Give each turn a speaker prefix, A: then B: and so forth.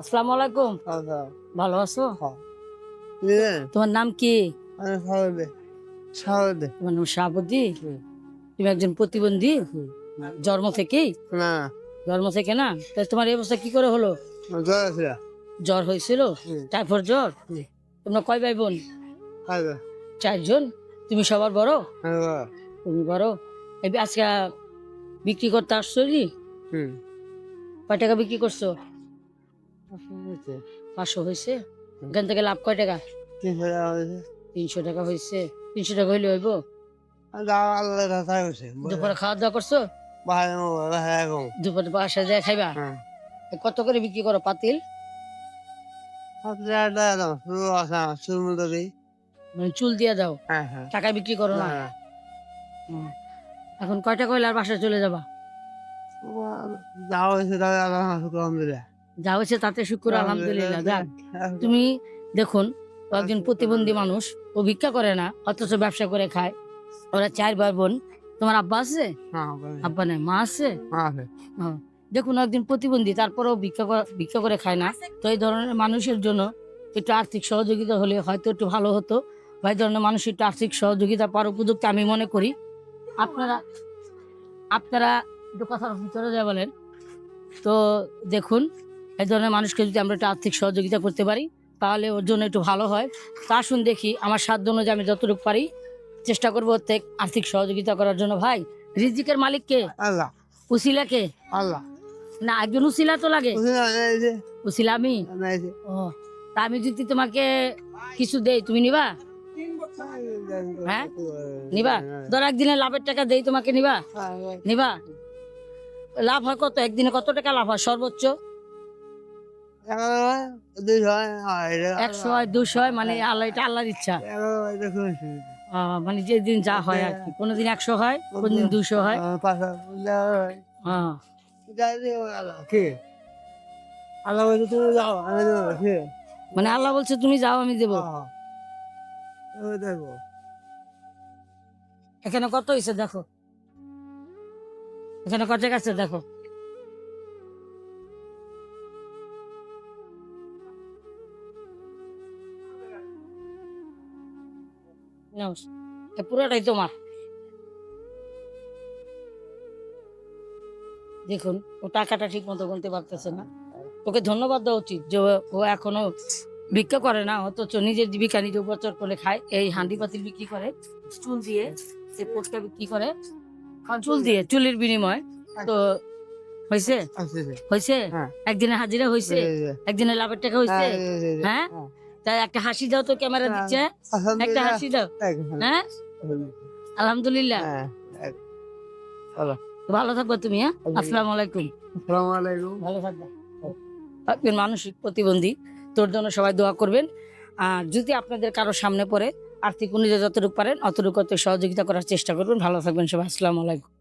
A: আসসালামু আলাইকুম। ভালো আছো? তোমার নাম কি? তোমার নাম শাহাবুদ্দি তুমি একজন প্রতিবন্ধী? জন্ম থেকেই
B: না।
A: জন্ম থেকে না? তা তোমার এই অবস্থা কি করে হলো?
B: জ্বর
A: হয়েছিল। টাইফয়েড জ্বর? তোমরা কয় ভাই বোন চারজন? তুমি সবার বড়?
B: হ্যাঁ
A: তুমি বড়? এই আজকে বিক্রি করতে আসছো কি
B: হুম
A: কয় টাকা বিক্রি করছ? পাঁচশো হয়েছে। এখান থেকে লাভ কয় টাকা?
B: তিনশো টাকা হয়েছে।
A: তিনশো টাকা হয়েছে। তিনশো টাকা হইলে হইব? দুপুরে খাওয়া দাওয়া করছ? দুপুরে বাসা যায় খাইবা?
B: হ্যাঁ।
A: কত করে বিক্রি করো পাতিল? মানে চুল দিয়ে দাও?
B: হ্যাঁ হ্যাঁ।
A: টাকা বিক্রি করো না। এখন কয়টা কইলে আর বাসায় চলে যাবা?
B: যাও হয়েছে
A: যা হয়েছে তাতে শুক্র আলহামদুলিল্লাহ যাক তুমি দেখুন একজন প্রতিবন্ধী মানুষ ও ভিক্ষা করে না অথচ ব্যবসা করে খায়। ওরা চার ভাই বোন। তোমার আব্বা আছে? আব্বা নাই। মা আছে? হ্যাঁ। দেখুন ও একজন প্রতিবন্ধী তারপরেও ভিক্ষা করা- ভিক্ষা করে খায় না। তো এই ধরনের মানুষের জন্য একটু আর্থিক সহযোগিতা হলে হয়তো একটু ভালো হতো। বা এই ধরনের মানুষ একটু আর্থিক সহযোগিতা পাওয়ার উপযুক্ত আমি মনে করি। আপনারা আপনারা একটু কথার ভিতরে যা বলেন। তো দেখুন এই ধরনের মানুষকে যদি আমরা একটু আর্থিক সহযোগিতা করতে পারি তাহলে ওর জন্য একটু ভালো হয়। তা শুন দেখি আমার সাধ্য অনুযায়ী আমি যতটুকু পারি চেষ্টা করব থেকে আর্থিক সহযোগিতা করার জন্য। ভাই রিজিকের মালিক কে?
B: আল্লাহ।
A: উসিলা কে?
B: আল্লাহ।
A: না একজন উসিলা তো লাগে? উসিলা আমি? ও তা আমি যদি তোমাকে কিছু দেই তুমি নিবা? হ্যাঁ? নিবা? ধর একদিনে লাভের টাকা দেই তোমাকে নিবা? নিবা? লাভ হয় কত? একদিনে কত টাকা লাভ হয়? সর্বোচ্চ? একশো হয় দুশো হয়। মানে আল্লাহ এটা আল্লাহর ইচ্ছা। আহ, মানে যেদিন যা হয় আর কি। কোনোদিন একশো হয় কোনোদিন দুশো হয়। হ্যাঁ।
B: আল্লাহ বলছে তুমি যাও আমি দেবো
A: মানে আল্লাহ বলছে তুমি যাও আমি দেবো। এখানে কত হয়েছে দেখো। এখানে কত আছে দেখো। নাও, পুরোটাই তোমার। দেখুন ও টাকাটা ঠিক মতো গুনতে পারতেছে না। ওকে ধন্যবাদ দেওয়া উচিত যে ও- এখনও ভিক্ষা করে না অথচ নিজের জীবিকা নিজে উপচার করে খায় এই হান্ডি পাতিল বিক্রি করে চুল দিয়ে সে পোটকা বিক্রি করে চুল দিয়ে চুলের বিনিময়। তো হয়েছে হয়েছে
B: হ্যাঁ।
A: একদিনে হাজিরা হয়েছে একদিনে লাভের টাকা হয়েছে হ্যাঁ। তাই একটা হাসি দাও তো ক্যামেরা দিচ্ছে একটা হাসি দাও। হ্যাঁ? আলহামদুলিল্লাহ। ভালো থাকবে তুমি হ্যাঁ? আসসালামু আলাইকুম।
B: আসসালামু আলাইকুম।
A: ভালো থাকবে। একজন মানসিক প্রতিবন্ধী। তোর জন্য সবাই দোয়া করবেন। আর যদি আপনাদের কারও সামনে পড়ে আর্থিক অনুযায়ী যতটুকু পারেন অতটুকু সহযোগিতা করার চেষ্টা করবেন। ভালো থাকবেন সবাই। আসসালামু আলাইকুম।